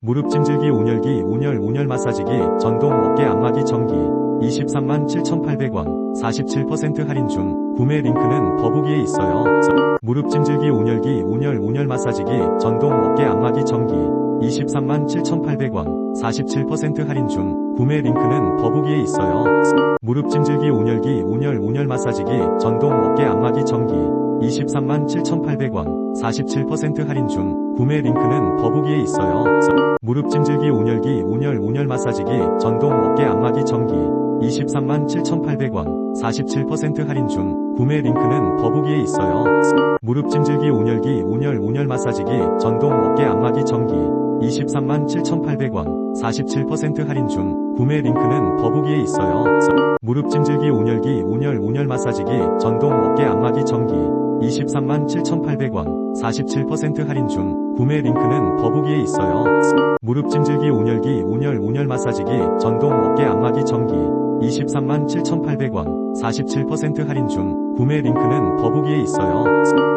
무릎 찜질기 온열기 온열 온열 마사지기 전동 어깨 안마기 전기 23만 7,800원 47% 할인 중 구매 링크는 더보기에 있어요. 무릎 찜질기 온열기 온열 온열 마사지기 전동 어깨 안마기 전기 23만 7,800원 47% 할인 중 구매 링크는 더보기에 있어요. 무릎 찜질기 온열기 온열 온열 마사지기 전동 어깨 안마기 전기 23만 7,800원 47% 할인 중 구매 링크는 더보기에 있어요. 무릎 찜질기 온열기 온열 온열 마사지기 전동 어깨 안마기 전기 23만 7,800원 47% 할인 중 구매 링크는 더보기에 있어요. 무릎 찜질기 온열기 온열 온열 마사지기 전동 어깨 안마기 전기 23만 7,800원 47% 할인 중 구매 링크는 더보기에 있어요. 무릎 찜질기 온열기 온열 온열 마사지기 전동 어깨 안마기 전기 23만 7,800원 47% 할인 중 구매 링크는 더보기에 있어요. 무릎 찜질기 온열기 온열 온열 마사지기 전동 어깨 안마기 전기 23만 7,800원 47% 할인 중 구매 링크는 더보기에 있어요.